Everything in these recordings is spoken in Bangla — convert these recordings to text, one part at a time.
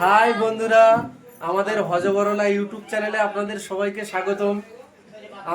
হাই বন্ধুরা আমাদের হজবরলা ইউটিউব চ্যানেলে আপনাদের সবাইকে স্বাগতম।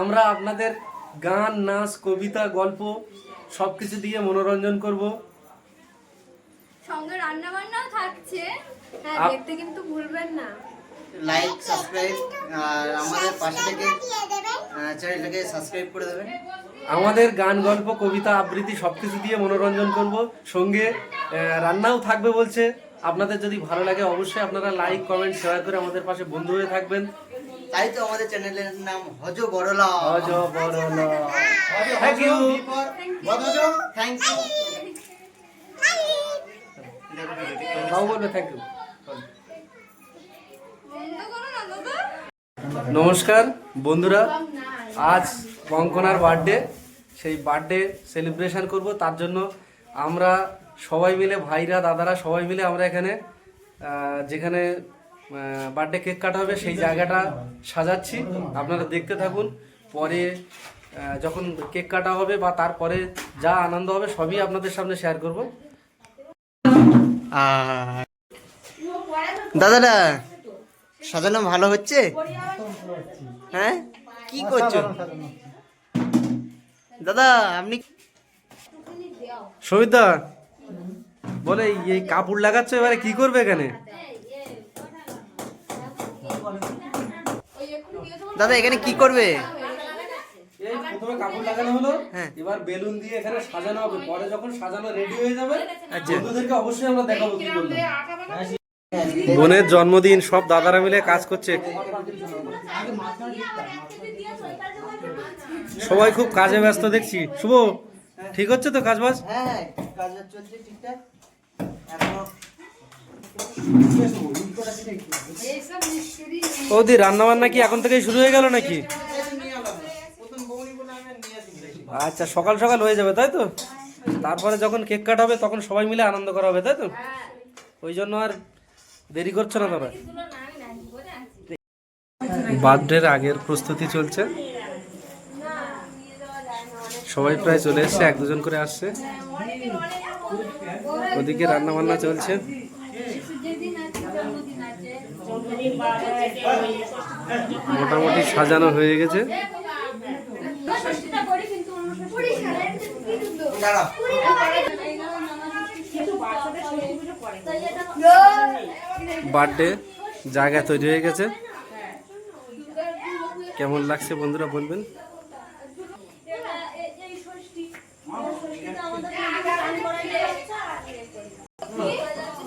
আমরা আপনাদের গান নাচ কবিতা গল্প সব কিছু দিয়ে মনোরঞ্জন করব। সঙ্গে রান্না বান্নাও থাকছে। হ্যাঁ দেখতে কিন্তু ভুলবেন না। লাইক সাবস্ক্রাইব আর আমাদের পাশে থেকে চ্যানেলটাকে সাবস্ক্রাইব করে দেবেন। আমাদের গান গল্প কবিতা আবৃত্তি সব কিছু দিয়ে মনোরঞ্জন করব। সঙ্গে রান্নাও থাকবে বলছে। আপনাদের যদি ভালো লাগে অবশ্যই আপনারা লাইক কমেন্ট শেয়ার করে আমাদের পাশে বন্ধু হয়ে থাকবেন। তাই তো আমাদের চ্যানেলের নাম হজ বড়লা। হজবরলা থ্যাংক ইউ থ্যাংক ইউ বাবু বলবে থ্যাংক ইউ নমস্কার বন্ধুরা। আজ কঙ্কনার বার্থডে সেই বার্থডে সেলিব্রেশন করব। তার জন্য আমরা সবাই মিলে ভাইরা দাদারা সবাই মিলে আমরা এখানে যেখানে বার্থডে কেক কাটা হবে সেই জায়গাটা সাজাচ্ছি। আপনারা দেখতে থাকুন পরে যখন কেক কাটা হবে বা তারপরে যা আনন্দ হবে সবই আপনাদের সামনে শেয়ার করব। দাদারা সাজানো ভালো হচ্ছে? হ্যাঁ? কি করছ? দাদা আপনি সবিতা বলে এই কাপড় লাগাচ্ছ এবারে কি করবে এখানে? দাদা এখানে কি করবে? প্রথমে কাপড় লাগানো হলো। হ্যাঁ। এবার বেলুন দিয়ে এখানে সাজানো হবে। পরে যখন সাজানো রেডি হয়ে যাবে আচ্ছা। বন্ধুদেরকে অবশ্যই আমরা দেখাবো কি করলাম বোনের জন্মদিন সব দাদারা মিলে কাজ করছে। সবাই খুব কাজে ব্যস্ত দেখছি। শুভ ঠিক হচ্ছে তো কাজ বাজ হ্যাঁ হ্যাঁ কাজ চলছে ঠিকঠাক। ওদি রান্না বান্না কি এখন থেকেই শুরু হয়ে গেল নাকি? আচ্ছা সকাল সকাল হয়ে যাবে, তাই তো? তারপরে যখন কেক কাট হবে, তখন সবাই মিলে আনন্দ করা হবে, তাই তো? ওই জন্য আর দেরি করছ না তোরা বার্থডের আগের প্রস্তুতি চলছে। সবাই প্রায় চলে এসছে, এক দুজন করে আসছে। ওদিকে রান্না বান্না চলছে। মোটামুটি সাজানো হয়ে গেছে। বার্থডে জায়গা তৈরি হয়ে গেছে। কেমন লাগছে বন্ধুরা বলবেন এই ষষ্ঠী ষষ্ঠীটা আমাদের গান করাই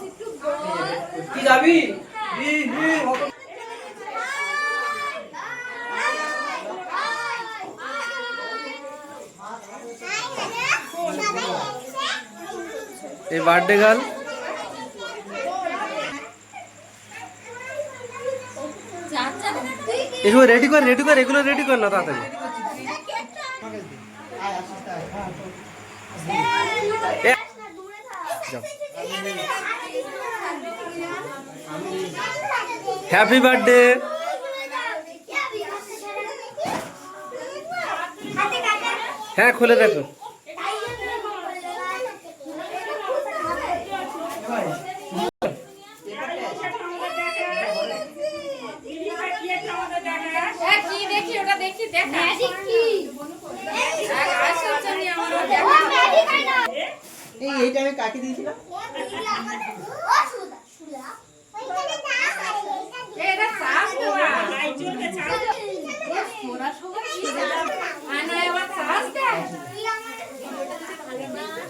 একটু গোল কি যাবি এই বার্থডে গার্ল এসব রেডি কর রেডি কর এগুলো রেডি কর না তাড়াতাড়ি এ, যাও হ্যাপি বার্থডে হ্যাঁ খুলে দেখো হ্যাঁ কি দেখি ওটা দেখি দেখ ম্যাজিক কি আসল ছবি আমার এই এইটা আমি কাকে দিয়েছিলাম এটা সাস দেওয়া ওরা সবাই কি আনা এবার সাস দেয়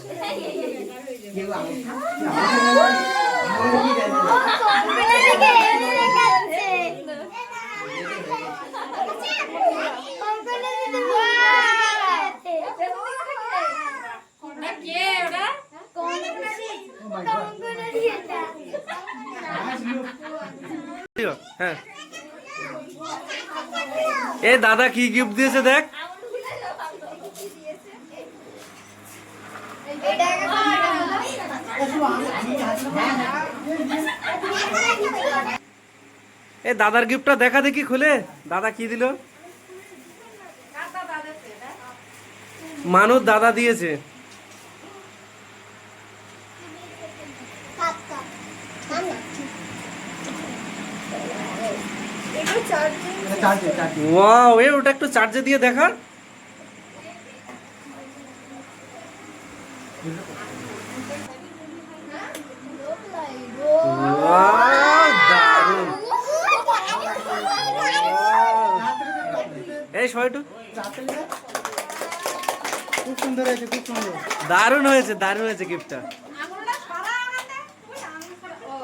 ওটা কে ওটা হ্যাঁ এ দাদা কি গিফট দিয়েছে দেখ এ, দাদার গিফটটা দেখা দেখি খুলে। দাদা কি দিল? মানুষ দাদা দিয়েছে। এ, ওটা একটু চার্জে দিয়ে দেখা ওয়াও দারুণ এই সবাইটু খুব সুন্দর হয়েছে খুব সুন্দর। দারুণ হয়েছে দারুণ হয়েছে গিফটটা আনাতে ওই আঙুল সরা ও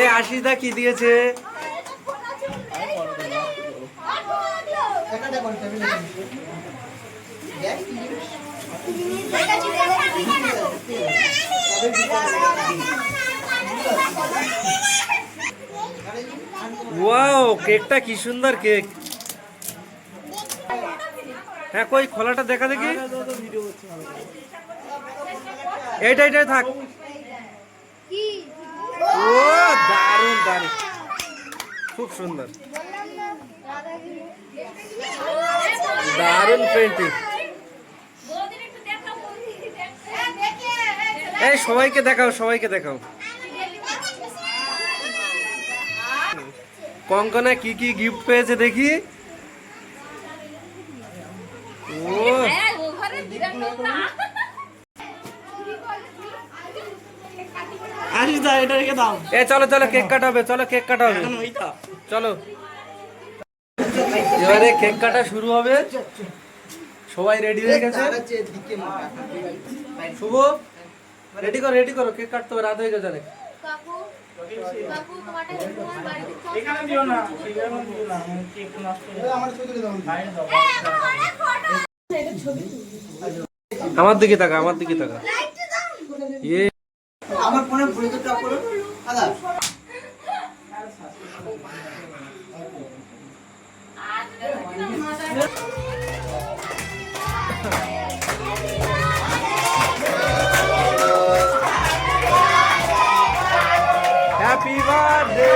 এ আশিসদা কি দিয়েছে? ওয়াও, কেকটা কি সুন্দর কেক। হ্যাঁ কই, খোলাটা দেখা দেখি। এইটা এইটাই থাক। ও, দারুণ দারুণ। খুব সুন্দর। দারুণ পেন্টিং হ্যাঁ এই, সবাইকে দেখাও সবাইকে দেখাও। কঙ্কনা কি কি গিফট পেয়েছে দেখি? ও। এটা রেখে দাও। এ চলো চলো কেক কাটাবে চলো কেক কাটাবে এখন ওইটা চলো। এবারে কেক কাটা শুরু হবে। সবাই রেডি হয়ে গেছে? শুভ রেডি করো রেডি করো কেক কাটতে হবে রাত হয়ে গেছে অনেক। আমার দিকে তাকা আমার দিকে তাকা। ইয়ে। আমার ফোনে ব্লুটুথ টপ করো। দাদা। Happy বার্থডে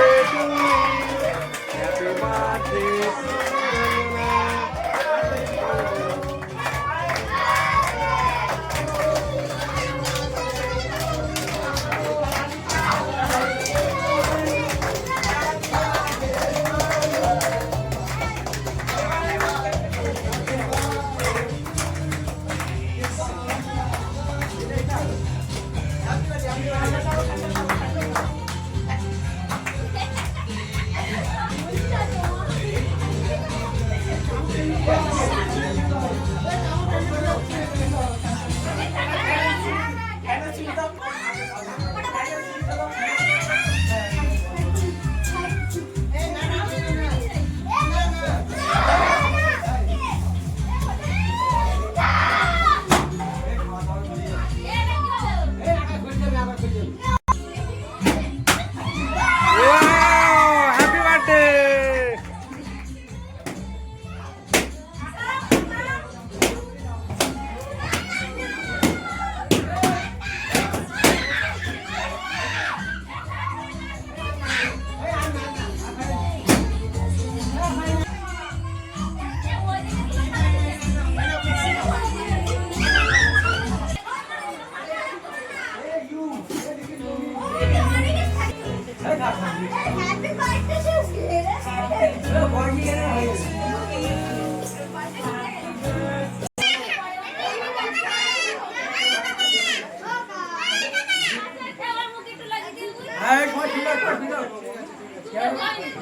আমার মুখে একটু লাগিয়ে দিন হ্যাঁ সবাই ঠিক আছে ঠিক আছে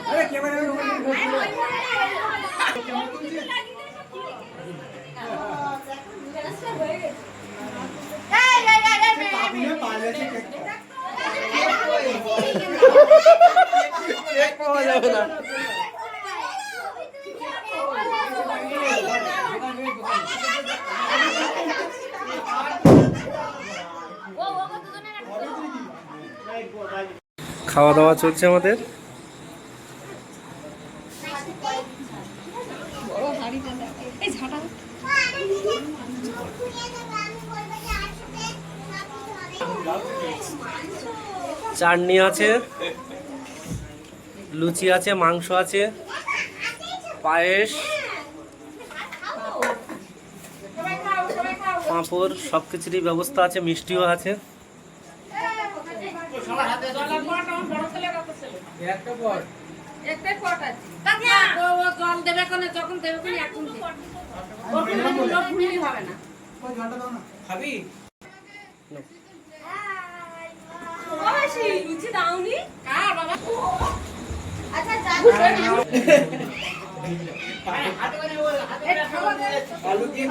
আরে ক্যামেরা পাওয়া যাবে না খাওয়া দাওয়া চলছে আমাদের। চাটনি আছে, লুচি আছে, মাংস আছে, পায়েস, পাঁপড় সব কিছুরই ব্যবস্থা আছে, মিষ্টিও আছে। একটাই পট। আছে। না ও ও জল দেবে কোনে? যখন দেবে কোনে এখন দিবে লোক ভুলি হবে না। খাবি? বাবাসি লুচি দাওনি? কার বাবা? আলু দিয়ে